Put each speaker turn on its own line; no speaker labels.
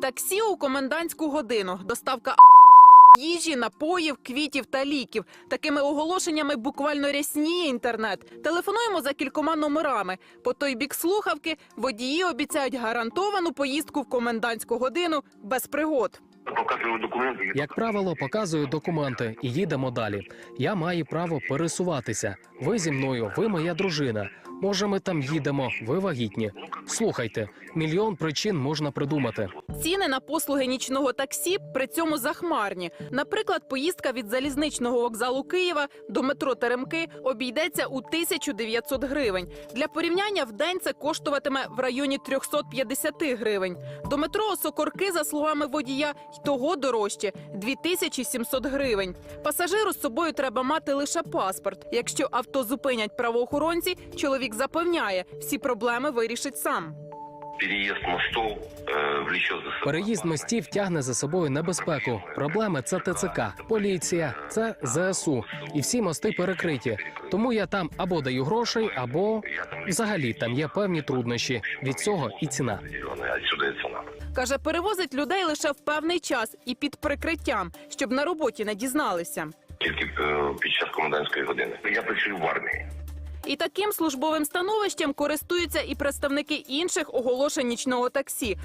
Таксі у комендантську годину, доставка їжі, напоїв, квітів та ліків. Такими оголошеннями буквально рясніє інтернет. Телефонуємо за кількома номерами. По той бік слухавки водії обіцяють гарантовану поїздку в комендантську годину без пригод.
Показую документи.
Як правило, показую документи і їдемо далі. Я маю право пересуватися. Ви зі мною, ви моя дружина. Може, ми там їдемо, ви вагітні. Слухайте, мільйон причин можна придумати.
Ціни на послуги нічного таксі при цьому захмарні. Наприклад, поїздка від залізничного вокзалу Києва до метро Теремки обійдеться у 1900 гривень. Для порівняння в день це коштуватиме в районі 350 гривень. До метро Сокорки, за словами водія, й того дорожче 2700 гривень. Пасажиру з собою треба мати лише паспорт. Якщо авто зупинять правоохоронці, чоловік запевняє, всі проблеми вирішить сам.
Переїзд мостов е, влечет за собою.
Переїзд мостів тягне за собою небезпеку. Проблеми це ТЦК, поліція, це ЗСУ. І всі мости перекриті. Тому я там або даю грошей, або взагалі там є певні труднощі. Від цього і ціна.
Каже, перевозить людей лише в певний час і під прикриттям, щоб на роботі не дізналися.
Тільки е, під час комендантської години. Я працюю в армії.
І таким службовим становищем користуються і представники інших оголошень нічного таксі.